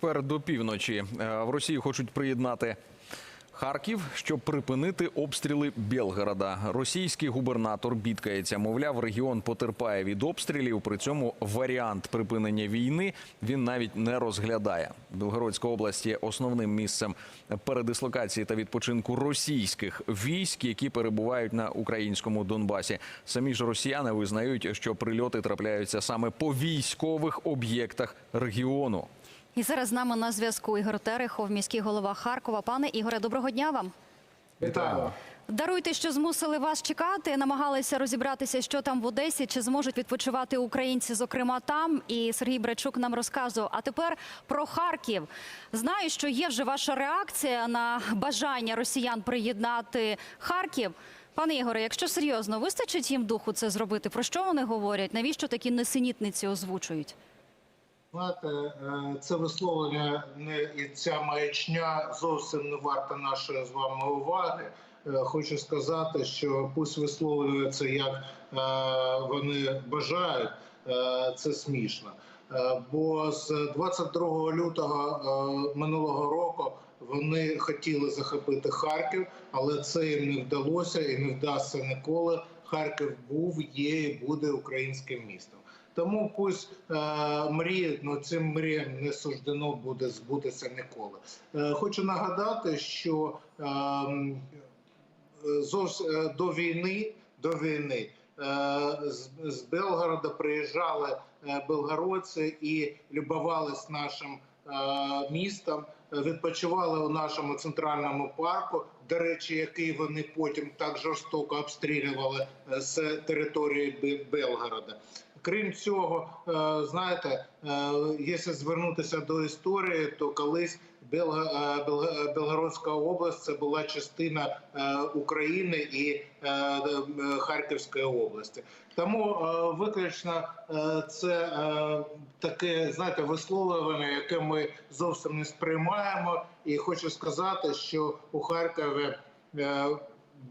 Тепер до півночі Е, в Росії хочуть приєднати Харків, щоб припинити обстріли Білгорода. Російський губернатор бідкається. Мовляв, регіон потерпає від обстрілів. При цьому варіант припинення війни він навіть не розглядає. Білгородська область є основним місцем передислокації та відпочинку російських військ, які перебувають на українському Донбасі. Самі ж росіяни визнають, що прильоти трапляються саме по військових об'єктах регіону. І зараз з нами на зв'язку Ігор Терехов, міський голова Харкова. Пане Ігоре, доброго дня вам. Вітаю. Даруйте, що змусили вас чекати. Намагалися розібратися, що там в Одесі, чи зможуть відпочивати українці, зокрема там. І Сергій Брачук нам розказував. А тепер про Харків. Знаю, що є вже ваша реакція на бажання росіян приєднати Харків. Пане Ігоре, якщо серйозно, вистачить їм духу це зробити? Про що вони говорять? Навіщо такі несенітниці озвучують? Знаєте, е, це висловлення і ця маячня зовсім не варта нашої з вами уваги. Е, Хочу сказати, що пусть висловлюється, як е, вони бажають, це смішно. Бо з 22 лютого минулого року вони хотіли захопити Харків, але це їм не вдалося і не вдасться ніколи. Харків був, є і буде українським містом. Тому пусть е, мріють, але цим мріям не суждено буде збутися ніколи. Е, хочу нагадати, що е, зовс- е, до війни, до війни е, з, з Белгорода приїжджали е, белгородці і любувались нашим е, містом, відпочивали у нашому центральному парку. До речі, який вони потім так жорстоко обстрілювали е, з території Бе- Белгорода. Крім цього, е, знаєте, е, якщо звернутися до історії, то колись е, Белгородська область це була частина України і Харківської області. Тому виключно це таке, знаєте, висловлювання, яке ми зовсім не сприймаємо. І хочу сказати, що у Харкові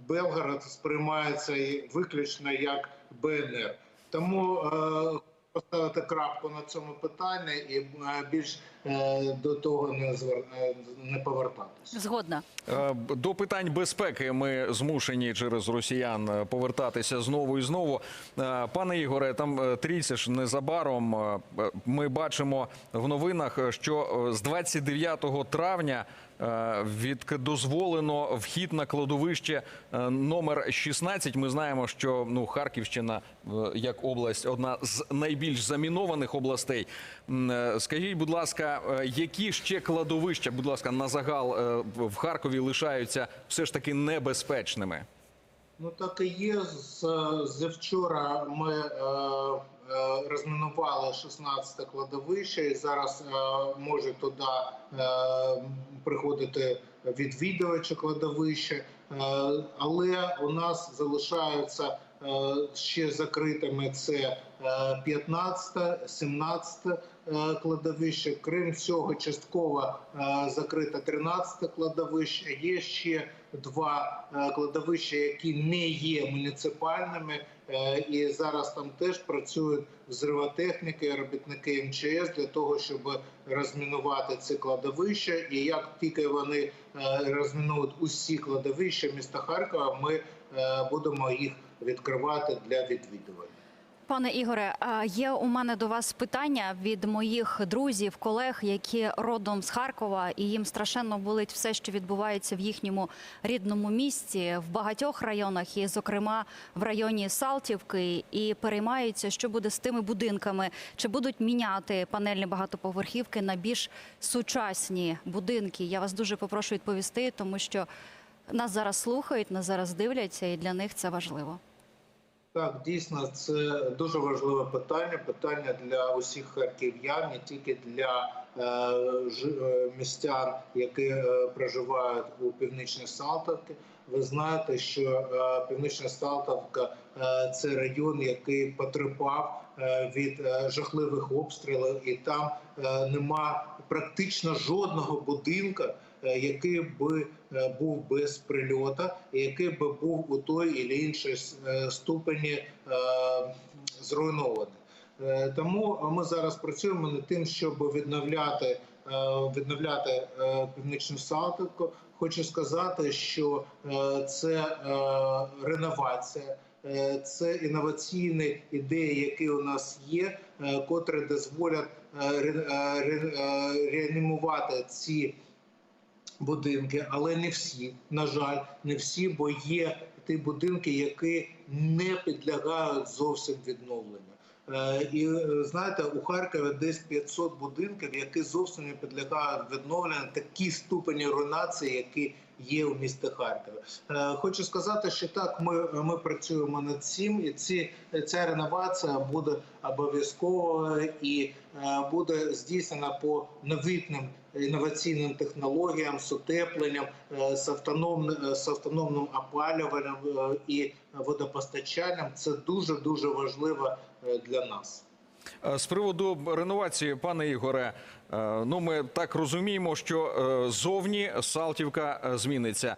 Белгород сприймається виключно як БНР. Тому е, поставити крапку на цьому питанні і е, більш е, до того не звер... не повертатися. Згодна. До питань безпеки ми змушені через росіян повертатися знову і знову. Пане Ігоре, там трійця ж незабаром. Ми бачимо в новинах, що з 29 травня від дозволено вхід на кладовище е, номер 16. Ми знаємо, що ну Харківщина е, як область одна з найбільш замінованих областей. Е, Скажіть, будь ласка, е, які ще кладовища, будь ласка, на загал е, в Харкові лишаються все ж таки небезпечними? Ну так і є. З, з вчора ми е, е, розмінували 16 кладовище, і зараз е, може туди е, приходити відвідувачі кладовища, е, але у нас залишаються ще закритими це е, 15, 17 е, кладовище. Крім цього, частково е, закрите 13 кладовище. Є ще два е, кладовища, які не є муніципальними, е, і зараз там теж працюють взривотехніки, робітники МЧС для того, щоб розмінувати ці кладовища. І як тільки вони е, розмінують усі кладовища міста Харкова, ми е, будемо їх відкривати для відвідувань. Пане Ігоре, є у мене до вас питання від моїх друзів, колег, які родом з Харкова, і їм страшенно болить все, що відбувається в їхньому рідному місті в багатьох районах, і зокрема в районі Салтівки, і переймаються, що буде з тими будинками, чи будуть міняти панельні багатоповерхівки на більш сучасні будинки. Я вас дуже попрошу відповісти, тому що нас зараз слухають, нас зараз дивляться, і для них це важливо. Так, дійсно, це дуже важливе питання. Питання для усіх харків'ян, не тільки для е, е, містян, які е, проживають у північній Салтовці. Ви знаєте, що е, північна Салтовка е, це район, який потерпав е, від е, жахливих обстрілів, і там е, нема практично жодного будинка, який би е, був без прильота, який би був у той і іншій е, ступені е, зруйнований. Е, Тому ми зараз працюємо над тим, щоб відновляти відновляти е, північну Салтівку. Хочу сказати, що е, це е, реновація. Е, Це інноваційні ідеї, які у нас є, е, котрі дозволять е, ре- е, ре- е, реанімувати ці будинки, але не всі. На жаль, не всі, бо є ті будинки, які не підлягають зовсім відновленню. Е, І е, знаєте, у Харкові десь 500 будинків, які зовсім не підлягають відновленню, такі ступені руйнації, які є у місті Харкові. Е, Хочу сказати, що так, ми, ми працюємо над цим, і ці ця реновація буде обов'язковою і е, буде здійснена по новітним інноваційним технологіям, з утепленням, е, з автономним, з автономним опалюванням і водопостачанням. Це дуже дуже важливо для нас. Е, З приводу реновації, пане Ігоре, е, ну ми так розуміємо, що е, зовні Салтівка зміниться.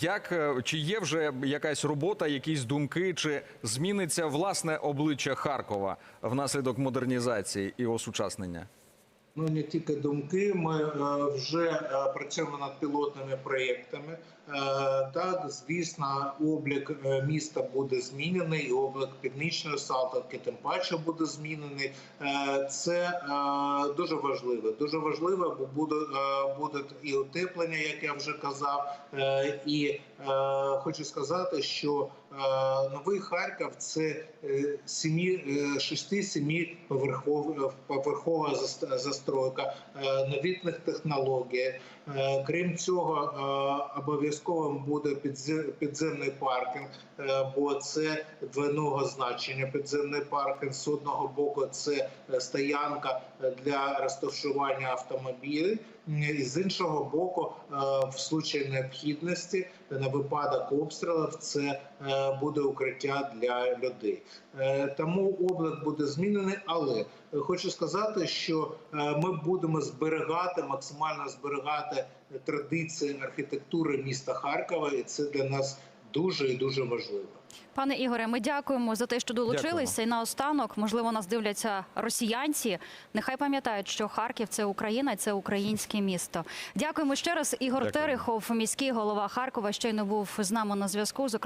Як чи є вже якась робота, якісь думки, чи зміниться власне обличчя Харкова внаслідок модернізації і осучаснення? Ну не тільки думки. Ми е, вже е, працюємо над пілотними проєктами. Е, Так, звісно, облік міста буде змінений, і облік північної Салтовки тим паче буде змінений. Це дуже важливо. Дуже важливо, бо буде, буде і утеплення, як я вже казав. І хочу сказати, що новий Харків це е, сімі, е, шести-сімі поверхов, поверхова застройка е, новітних технологій. Е, Крім цього, е, обов'язковим буде підземний паркінг, е, бо це двойного значення. Підземний паркінг з одного боку це е, стоянка для розташування автомобілів, і з іншого боку, е, в случаї необхідності на випадок обстрілів це е, буде укриття для людей. Е, Тому облик буде змінений, але хочу сказати, що ми будемо зберігати максимально зберігати традиції архітектури міста Харкова, і це для нас дуже і дуже важливо. Пане Ігоре, ми дякуємо за те, що долучилися. І наостанок, можливо, нас дивляться росіянці. Нехай пам'ятають, що Харків це Україна, це українське місто. Дякуємо ще раз. Ігор Дякую. Терехов, міський голова Харкова, щойно був з нами на зв'язку. Зокрема.